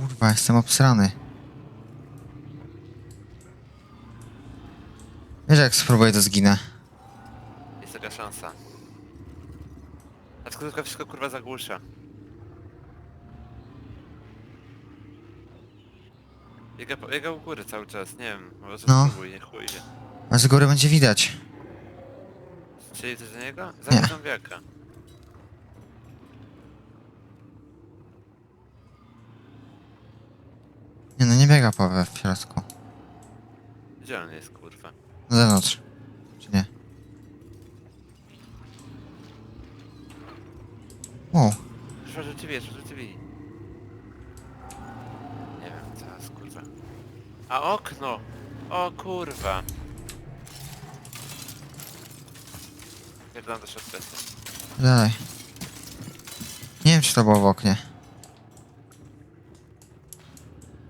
Kurwa, jestem obsrany. Wiesz, jak spróbuję, to zginę. Jest taka szansa. A tylko wszystko kurwa zagłusza. Jego, jego u góry cały czas, nie wiem, może No. spróbuj, nie chuj wie. A z góry będzie widać. Czyli to za niego? Nie. Za zombiaka. Biega Paweł w środku. Gdzie on jest kurwa? Na zewnątrz. Czy nie? Wow. Drzwi, rzuć drzwi. Nie wiem, co jest kurwa. A okno! O kurwa! Pierdolę do środka. Dalej. Nie wiem, czy to było w oknie.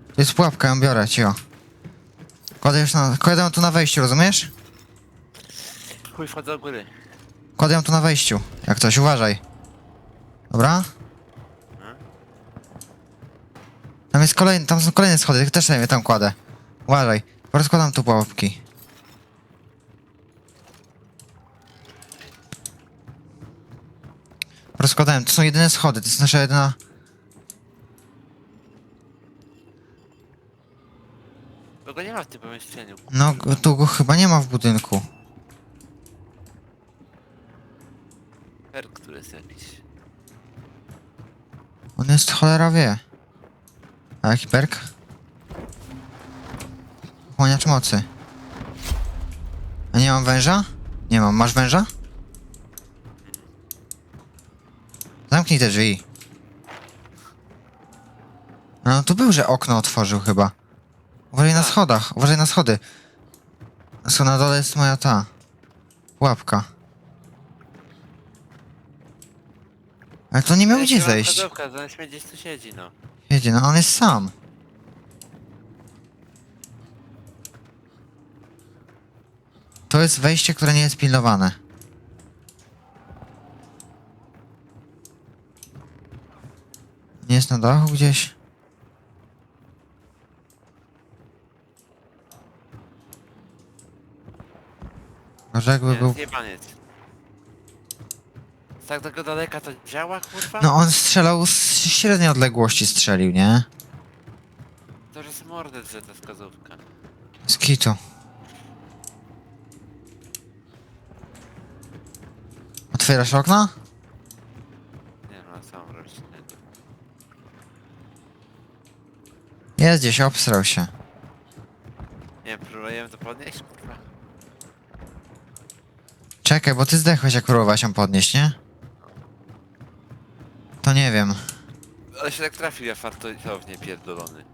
To jest pułapka, ją biorę, cio. Kładę już na... Kładę ją tu na wejściu, rozumiesz? Chuj, wchodzę do góry. Kładę ją tu na wejściu. Jak coś, uważaj. Dobra? Tam jest kolejny, tam są kolejne schody, też sobie tam kładę. Uważaj. Rozkładam tu pułapki. Rozkładałem, to są jedyne schody, to jest nasza jedyna... Bo go nie ma w tym pomieszczeniu. No, tu go chyba nie ma w budynku. Perk, który jest jakiś. On jest cholera wie. A jaki perk? Chłoniacz mocy. A nie mam węża? Nie mam. Masz węża? Zamknij te drzwi. No tu był, że okno otworzył chyba. Uważaj na Tak. schodach, uważaj na schody. Co na dole jest moja ta. Łapka. Ale to nie miał gdzie zejść. Zaraz mnie gdzieś tu siedzi, no. Jedzie, no on jest sam. To jest wejście, które nie jest pilnowane. Nie jest na dachu gdzieś? Może jakby Nie, był... zjebaniec. Z tak tego daleka to działa, kurwa? No on strzelał z średniej odległości strzelił, nie? To jest mordę, że ta wskazówka. Z kitu. Otwierasz okno? Nie no, mam robić innego. Jest gdzieś, obsrał się. Nie, próbujemy to podnieść, kurwa. Czekaj, bo ty zdechłeś jak próbowałeś ją podnieść, nie? To nie wiem. Ale się tak trafił, ja fartownie pierdolony.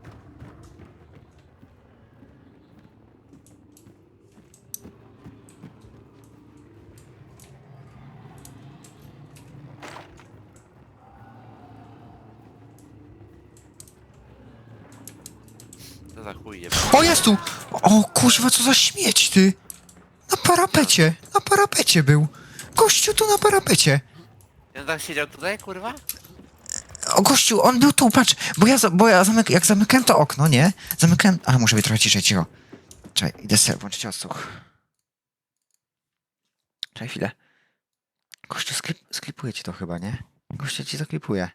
To za chuj. O, jest tu! O, kuźwa, co za śmieć, ty! Na parapecie, na parapecie był. Gościu tu na parapecie. Ja tak siedział tutaj, kurwa? O, gościu, on był tu, patrz, bo ja, za- bo ja zamyk jak zamykałem to okno, nie? Zamykałem... A, muszę być trochę ciszej, cicho. Czekaj, idę sobie włączyć odsłuch. Czekaj chwilę. Gościu, sklip, sklipuje ci to chyba, nie? Gościu ci zaklipuje.